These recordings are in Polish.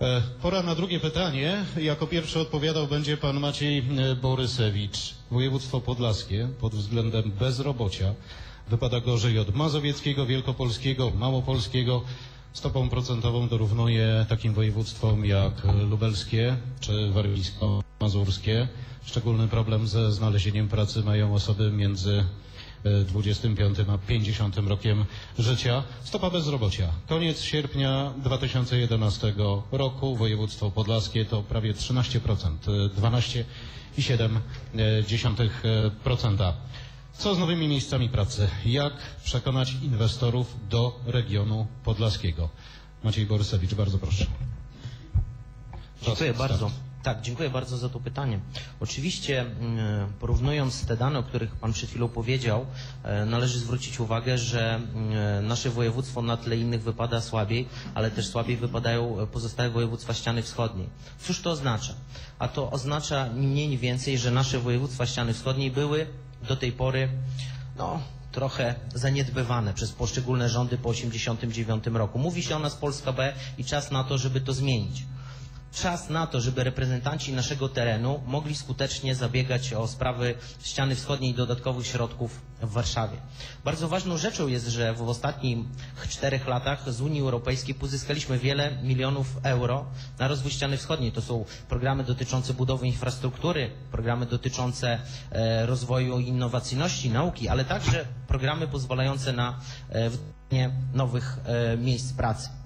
E, Pora na drugie pytanie. Jako pierwszy odpowiadał będzie pan Maciej e, Borysewicz. Województwo podlaskie pod względem bezrobocia wypada gorzej od mazowieckiego, wielkopolskiego, małopolskiego. Stopą procentową dorównuje takim województwom jak lubelskie czy warmińsko-mazurskie. Szczególny problem ze znalezieniem pracy mają osoby między 25 a 50 rokiem życia. Stopa bezrobocia. Koniec sierpnia 2011 roku województwo podlaskie to prawie 13%, e, 12,7%. Co z nowymi miejscami pracy? Jak przekonać inwestorów do regionu podlaskiego? Maciej Borysewicz, bardzo proszę. Dziękuję Czas bardzo. Tak, dziękuję bardzo za to pytanie. Oczywiście mm, porównując te dane, o których Pan przed chwilą powiedział, e, należy zwrócić uwagę, że mm, nasze województwo na tle innych wypada słabiej, ale też słabiej wypadają pozostałe województwa ściany wschodniej. Cóż to oznacza? A to oznacza ni mniej, ni więcej, że nasze województwa ściany wschodniej były do tej pory, no, trochę zaniedbywane przez poszczególne rządy po 1989 roku. Mówi się o nas Polska B i czas na to, żeby to zmienić czas na to, żeby reprezentanci naszego terenu mogli skutecznie zabiegać o sprawy ściany wschodniej i dodatkowych środków w Warszawie. Bardzo ważną rzeczą jest, że w ostatnich czterech latach z Unii Europejskiej pozyskaliśmy wiele milionów euro na rozwój ściany wschodniej. To są programy dotyczące budowy infrastruktury, programy dotyczące e, rozwoju innowacyjności, nauki, ale także programy pozwalające na e, nowych e, miejsc pracy.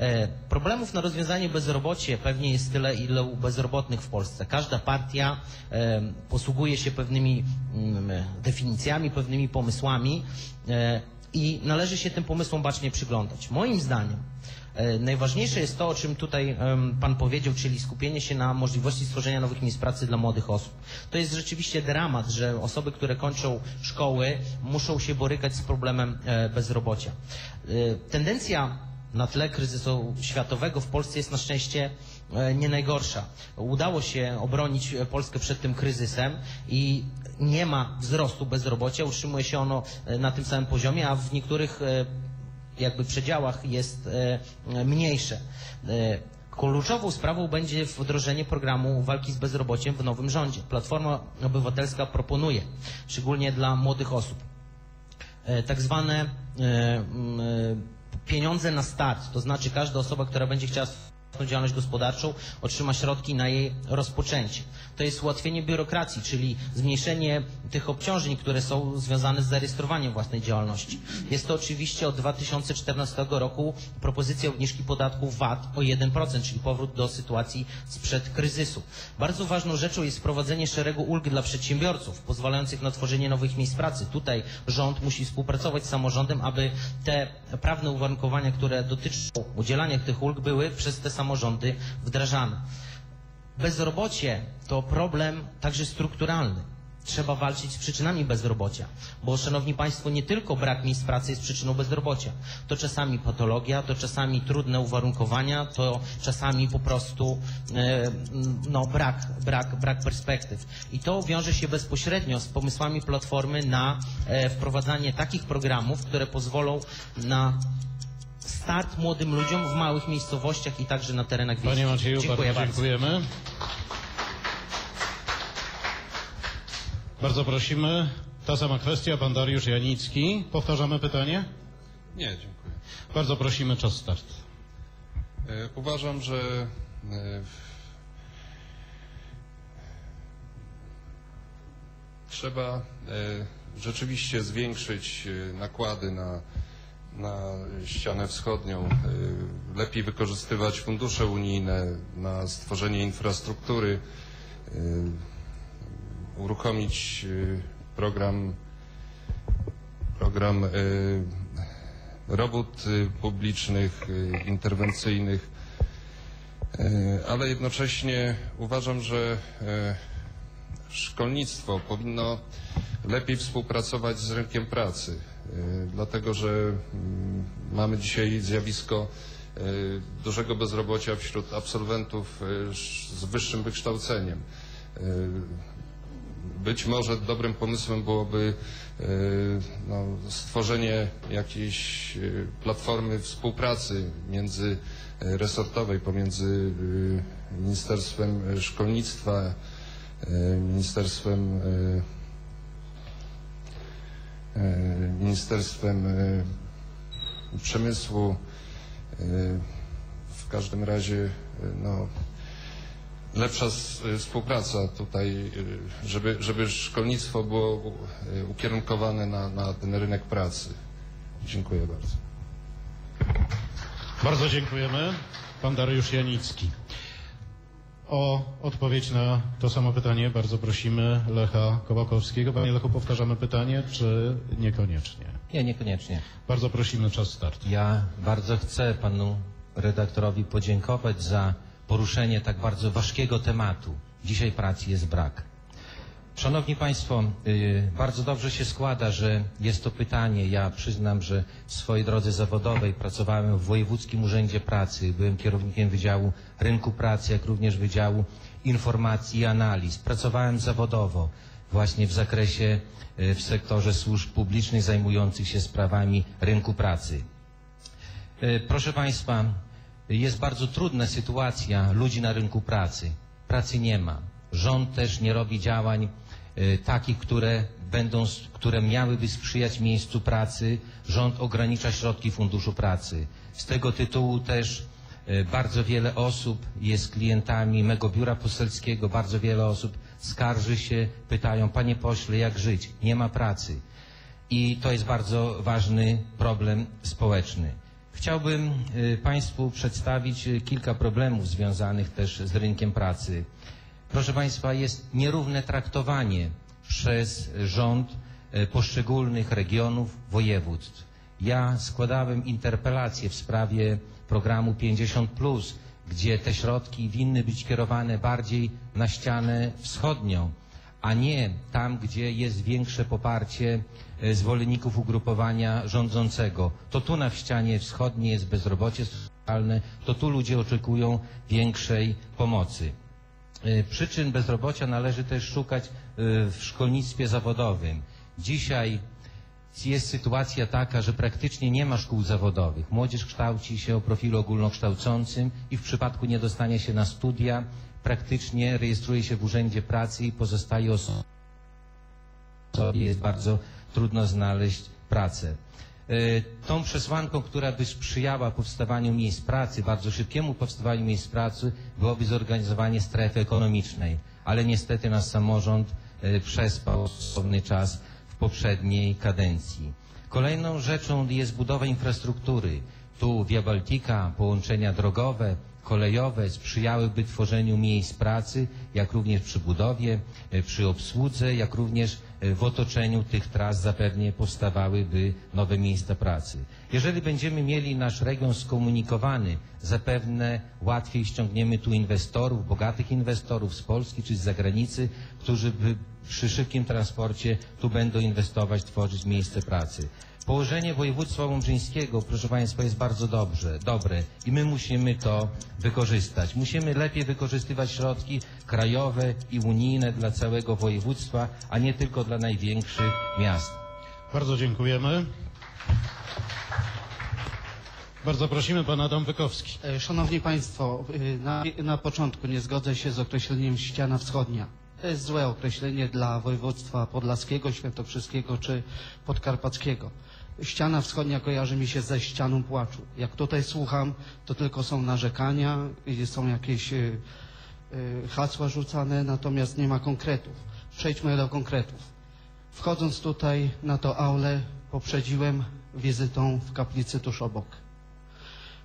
E, Problemów na rozwiązanie bezrobocie pewnie jest tyle, ile u bezrobotnych w Polsce. Każda partia e, posługuje się pewnymi mm, definicjami, pewnymi pomysłami e, i należy się tym pomysłom bacznie przyglądać. Moim zdaniem najważniejsze jest to, o czym tutaj Pan powiedział, czyli skupienie się na możliwości stworzenia nowych miejsc pracy dla młodych osób. To jest rzeczywiście dramat, że osoby, które kończą szkoły, muszą się borykać z problemem bezrobocia. Tendencja na tle kryzysu światowego w Polsce jest na szczęście e, nie najgorsza. Udało się obronić Polskę przed tym kryzysem i nie ma wzrostu bezrobocia, utrzymuje się ono e, na tym samym poziomie, a w niektórych e, jakby przedziałach jest mniejsze. Kluczową sprawą będzie wdrożenie programu walki z bezrobociem w nowym rządzie. Platforma Obywatelska proponuje, szczególnie dla młodych osób, tak zwane pieniądze na start, to znaczy każda osoba, która będzie chciała działalność gospodarczą, otrzyma środki na jej rozpoczęcie. To jest ułatwienie biurokracji, czyli zmniejszenie tych obciążeń, które są związane z zarejestrowaniem własnej działalności. Jest to oczywiście od 2014 roku propozycja obniżki podatku VAT o 1%, czyli powrót do sytuacji sprzed kryzysu. Bardzo ważną rzeczą jest wprowadzenie szeregu ulg dla przedsiębiorców, pozwalających na tworzenie nowych miejsc pracy. Tutaj rząd musi współpracować z samorządem, aby te prawne uwarunkowania, które dotyczą udzielania tych ulg, były przez te samorządy wdrażane. Bezrobocie to problem także strukturalny. Trzeba walczyć z przyczynami bezrobocia, bo szanowni państwo, nie tylko brak miejsc pracy jest przyczyną bezrobocia. To czasami patologia, to czasami trudne uwarunkowania, to czasami po prostu e, no, brak, brak, brak perspektyw. I to wiąże się bezpośrednio z pomysłami Platformy na e, wprowadzanie takich programów, które pozwolą na start młodym ludziom w małych miejscowościach i także na terenach wiejskich. Panie Macieju, Dziękuję bardzo dziękujemy. Bardzo prosimy. Ta sama kwestia, pan Dariusz Janicki. Powtarzamy pytanie? Nie, dziękuję. Bardzo prosimy, czas start. E, Uważam, że e, trzeba e, rzeczywiście zwiększyć nakłady na, na ścianę wschodnią, e, lepiej wykorzystywać fundusze unijne na stworzenie infrastruktury, e, uruchomić e, program program robót y, publicznych, y, interwencyjnych, y, ale jednocześnie uważam, że szkolnictwo powinno lepiej współpracować z rynkiem pracy, y, dlatego że mm, mamy dzisiaj zjawisko y, dużego bezrobocia wśród absolwentów y, z wyższym wykształceniem. Y, być może dobrym pomysłem byłoby no, stworzenie jakiejś platformy współpracy między e, resortowej pomiędzy y, Ministerstwem Szkolnictwa, Ministerstwem Ministerstwem e, Przemysłu. e, W każdym razie e, no, lepsza e, współpraca tutaj, e, żeby, żeby szkolnictwo było e, ukierunkowane na, na ten rynek pracy. Dziękuję bardzo. Bardzo dziękujemy. Pan Dariusz Janicki. O odpowiedź na to samo pytanie bardzo prosimy Lecha Kołakowskiego. Panie Lechu, powtarzamy pytanie, czy niekoniecznie? Nie, niekoniecznie. Bardzo prosimy, czas start. Ja bardzo chcę panu redaktorowi podziękować za poruszenie tak bardzo ważkiego tematu. Dzisiaj pracy jest brak. Szanowni Państwo, y, bardzo dobrze się składa, że jest to pytanie. Ja przyznam, że w swojej drodze zawodowej pracowałem w Wojewódzkim Urzędzie Pracy, byłem kierownikiem Wydziału Rynku Pracy, jak również Wydziału Informacji i Analiz. Pracowałem zawodowo właśnie w zakresie, y, w sektorze służb publicznych zajmujących się sprawami rynku pracy. E, Proszę Państwa, jest bardzo trudna sytuacja ludzi na rynku pracy. Pracy nie ma. Rząd też nie robi działań takich, które będą, które miałyby sprzyjać miejscu pracy. Rząd ogranicza środki Funduszu Pracy. Z tego tytułu też e, bardzo wiele osób jest klientami mego biura poselskiego, bardzo wiele osób skarży się, pytają, panie pośle, jak żyć? Nie ma pracy. I to jest bardzo ważny problem społeczny. Chciałbym y, Państwu przedstawić y, kilka problemów związanych też z rynkiem pracy. Proszę Państwa, jest nierówne traktowanie przez rząd y, poszczególnych regionów, województw. Ja składałem interpelację w sprawie programu 50, gdzie te środki winny być kierowane bardziej na ścianę wschodnią a nie tam, gdzie jest większe poparcie e, zwolenników ugrupowania rządzącego. To tu na ścianie wschodniej jest bezrobocie strukturalne, to tu ludzie oczekują większej pomocy. E, Przyczyn bezrobocia należy też szukać e, w szkolnictwie zawodowym. Dzisiaj jest sytuacja taka, że praktycznie nie ma szkół zawodowych. Młodzież kształci się o profilu ogólnokształcącym i w przypadku niedostania się na studia praktycznie rejestruje się w Urzędzie Pracy i pozostaje osobą. Jest bardzo trudno znaleźć pracę. E, Tą przesłanką, która by sprzyjała powstawaniu miejsc pracy, bardzo szybkiemu powstawaniu miejsc pracy, byłoby zorganizowanie strefy ekonomicznej. Ale niestety nasz samorząd e, przespał stosowny czas w poprzedniej kadencji. Kolejną rzeczą jest budowa infrastruktury. Tu Via Baltica, połączenia drogowe, kolejowe sprzyjałyby tworzeniu miejsc pracy, jak również przy budowie, e, przy obsłudze, jak również w otoczeniu tych tras zapewnie powstawałyby nowe miejsca pracy. Jeżeli będziemy mieli nasz region skomunikowany, zapewne łatwiej ściągniemy tu inwestorów, bogatych inwestorów z Polski czy z zagranicy, którzy by przy szybkim transporcie tu będą inwestować, tworzyć miejsce pracy. Położenie województwa łomżyńskiego, proszę Państwa, jest bardzo dobrze, dobre i my musimy to wykorzystać. Musimy lepiej wykorzystywać środki krajowe i unijne dla całego województwa, a nie tylko dla największych miast. Bardzo dziękujemy. Bardzo prosimy, pan Adam Wykowski. E, Szanowni Państwo, y, na, na początku nie zgodzę się z określeniem ściana wschodnia. To jest złe określenie dla województwa podlaskiego, świętokrzyskiego czy podkarpackiego. Ściana wschodnia kojarzy mi się ze ścianą płaczu. Jak tutaj słucham, to tylko są narzekania, są jakieś y, y, hasła rzucane, natomiast nie ma konkretów. Przejdźmy do konkretów. Wchodząc tutaj na to aulę, poprzedziłem wizytą w kaplicy tuż obok.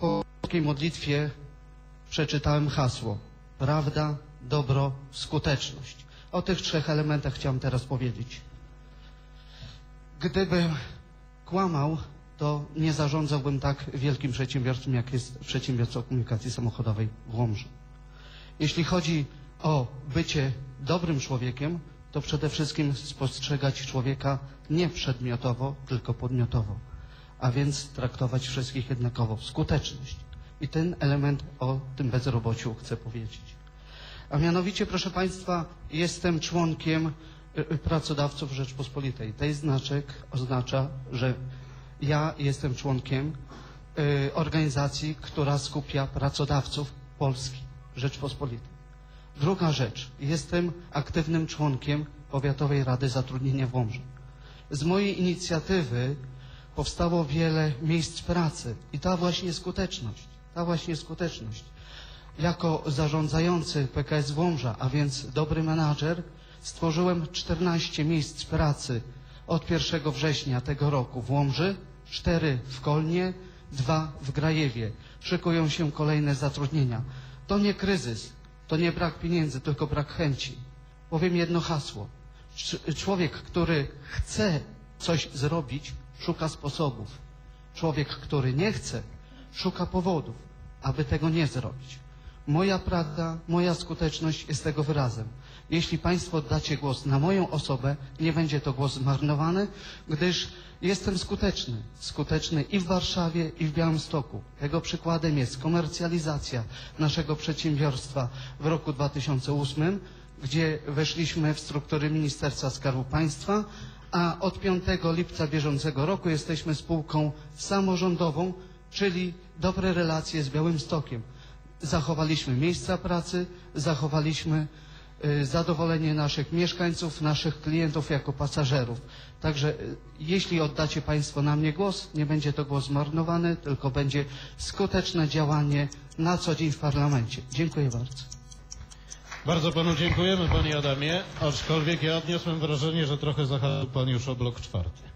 Po krótkiej modlitwie przeczytałem hasło prawda, dobro, skuteczność. O tych trzech elementach chciałem teraz powiedzieć. Gdybym kłamał, to nie zarządzałbym tak wielkim przedsiębiorstwem, jak jest przedsiębiorstwo komunikacji samochodowej w Łomży. Jeśli chodzi o bycie dobrym człowiekiem, to przede wszystkim spostrzegać człowieka nie przedmiotowo, tylko podmiotowo, a więc traktować wszystkich jednakowo. Skuteczność. I ten element o tym bezrobociu chcę powiedzieć. A mianowicie, proszę Państwa, jestem członkiem y, y, pracodawców Rzeczpospolitej. Ten znaczek oznacza, że ja jestem członkiem y, organizacji, która skupia pracodawców Polski, Rzeczpospolitej. Druga rzecz. Jestem aktywnym członkiem Powiatowej Rady Zatrudnienia w Łomży. Z mojej inicjatywy powstało wiele miejsc pracy i ta właśnie skuteczność, ta właśnie skuteczność. Jako zarządzający PKS Wąża, a więc dobry menadżer, stworzyłem 14 miejsc pracy od 1 września tego roku w Łomży, 4 w Kolnie, 2 w Grajewie. Szykują się kolejne zatrudnienia. To nie kryzys, to nie brak pieniędzy, tylko brak chęci. Powiem jedno hasło. Cz- Człowiek, który chce coś zrobić, szuka sposobów. Człowiek, który nie chce, szuka powodów, aby tego nie zrobić. Moja prawda, moja skuteczność jest tego wyrazem. Jeśli Państwo dacie głos na moją osobę, nie będzie to głos zmarnowany, gdyż jestem skuteczny. Skuteczny i w Warszawie, i w Białymstoku. Tego przykładem jest komercjalizacja naszego przedsiębiorstwa w roku 2008, gdzie weszliśmy w struktury Ministerstwa Skarbu Państwa, a od 5 lipca bieżącego roku jesteśmy spółką samorządową, czyli dobre relacje z Białymstokiem. Zachowaliśmy miejsca pracy, zachowaliśmy y, zadowolenie naszych mieszkańców, naszych klientów jako pasażerów. Także y, jeśli oddacie Państwo na mnie głos, nie będzie to głos zmarnowany, tylko będzie skuteczne działanie na co dzień w parlamencie. Dziękuję bardzo. Bardzo panu dziękujemy, panie Adamie, aczkolwiek ja odniosłem wrażenie, że trochę zahaczył pan już o blok czwarty.